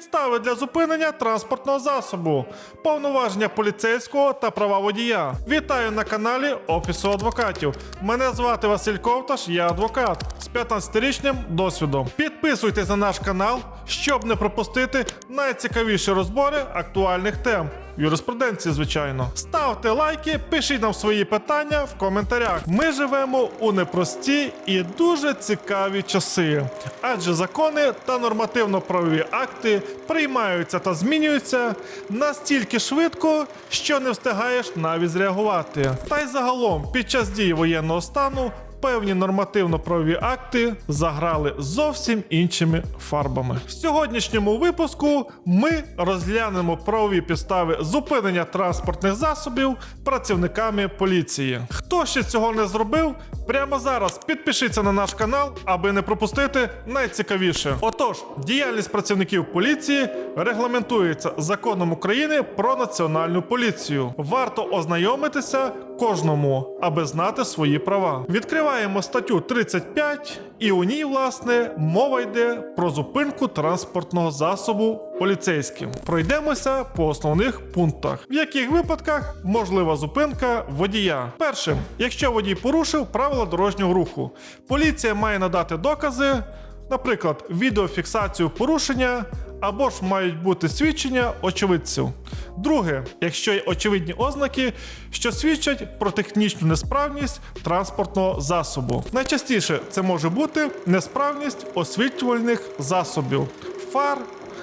підстави для зупинення транспортного засобу, повноваження поліцейського та права водія. Вітаю на каналі Офісу адвокатів. Мене звати Василь Ковташ, я адвокат з 15-річним досвідом. Підписуйтесь на наш канал, щоб не пропустити найцікавіші розбори актуальних тем. Юриспруденції, звичайно. Ставте лайки, пишіть нам свої питання в коментарях. Ми живемо у непрості і дуже цікаві часи, адже закони та нормативно-правові акти приймаються та змінюються настільки швидко, що не встигаєш навіть зреагувати. Та й загалом, під час дії воєнного стану певні нормативно-правові акти заграли зовсім іншими фарбами. В сьогоднішньому випуску ми розглянемо правові підстави зупинення транспортних засобів працівниками поліції. Хто ще цього не зробив, прямо зараз підпишіться на наш канал, аби не пропустити найцікавіше. Отож, діяльність працівників поліції регламентується законом України про національну поліцію. Варто ознайомитися кожному, аби знати свої права. Відкриваємо статтю 35, і у ній, власне, мова йде про зупинку транспортного засобу поліцейським. Пройдемося по основних пунктах, в яких випадках можлива зупинка водія. Перше, якщо водій порушив правила дорожнього руху, поліція має надати докази, наприклад, відеофіксацію порушення. Або ж мають бути свідчення очевидців. Друге, якщо є очевидні ознаки, що свідчать про технічну несправність транспортного засобу. Найчастіше це може бути несправність освітлювальних засобів, фар,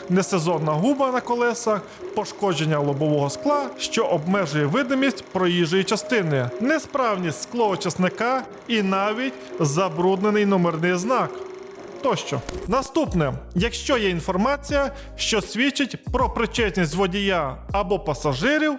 несезонна губа на колесах, пошкодження лобового скла, що обмежує видимість проїжджої частини, несправність склоочисника і навіть забруднений номерний знак тощо. Наступне, якщо є інформація, що свідчить про причетність водія або пасажирів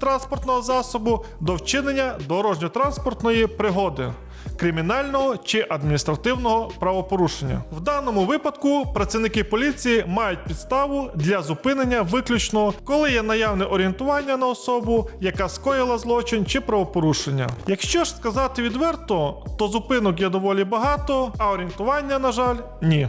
транспортного засобу до вчинення дорожньо-транспортної пригоди. Кримінального чи адміністративного правопорушення в даному випадку працівники поліції мають підставу для зупинення виключно, коли є наявне орієнтування на особу, яка скоїла злочин чи правопорушення. Якщо ж сказати відверто, то зупинок є доволі багато, а орієнтування, на жаль, ні.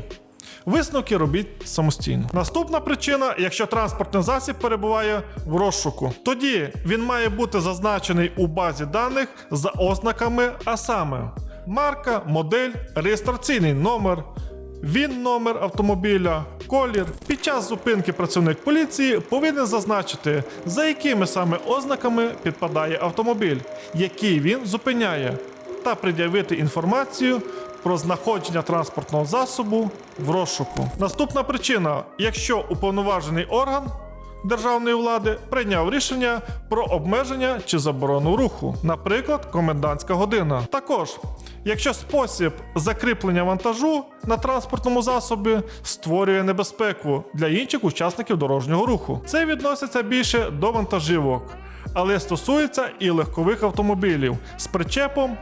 Висновки робіть самостійно. Наступна причина, якщо транспортний засіб перебуває в розшуку, тоді він має бути зазначений у базі даних за ознаками, а саме марка, модель, реєстраційний номер. Він номер автомобіля, колір. Під час зупинки працівник поліції повинен зазначити, за якими саме ознаками підпадає автомобіль, який він зупиняє, та пред'явити інформацію про знаходження транспортного засобу в розшуку. Наступна причина: якщо уповноважений орган державної влади прийняв рішення про обмеження чи заборону руху, наприклад, комендантська година. Також. Якщо спосіб закріплення вантажу на транспортному засобі створює небезпеку для інших учасників дорожнього руху, це відноситься більше до вантажівок, але стосується і легкових автомобілів з причепом,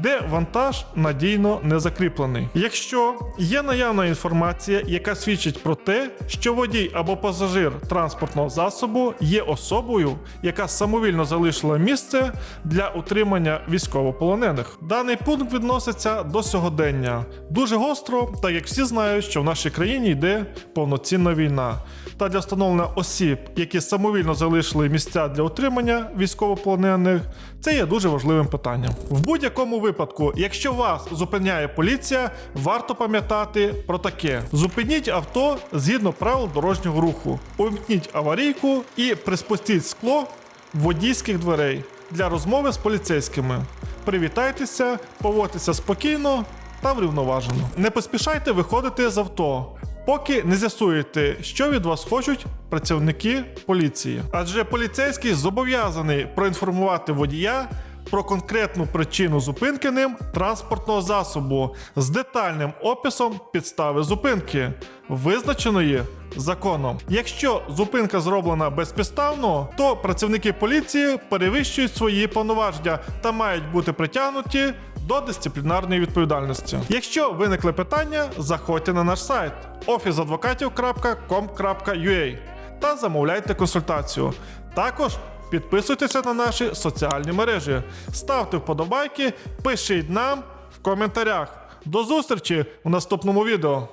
де вантаж надійно не закріплений. Якщо є наявна інформація, яка свідчить про те, що водій або пасажир транспортного засобу є особою, яка самовільно залишила місце для утримання військовополонених. Даний пункт відноситься до сьогодення дуже гостро, так як всі знають, що в нашій країні йде повноцінна війна. Та для встановлення осіб, які самовільно залишили місця для утримання військовополонених, це є дуже важливим питанням. В будь-якому випадку, якщо вас зупиняє поліція, варто пам'ятати про таке: зупиніть авто згідно правил дорожнього руху, увімкніть аварійку і приспустіть скло водійських дверей для розмови з поліцейськими. Привітайтеся, поводьтеся спокійно та врівноважено. Не поспішайте виходити з авто. Поки не з'ясуєте, що від вас хочуть працівники поліції. Адже поліцейський зобов'язаний проінформувати водія про конкретну причину зупинки ним транспортного засобу з детальним описом підстави зупинки, визначеної законом. Якщо зупинка зроблена безпідставно, то працівники поліції перевищують свої повноваження та мають бути притягнуті до дисциплінарної відповідальності. Якщо виникли питання, заходьте на наш сайт officeadvokatів.com.ua та замовляйте консультацію. Також підписуйтеся на наші соціальні мережі, ставте вподобайки, пишіть нам в коментарях. До зустрічі у наступному відео.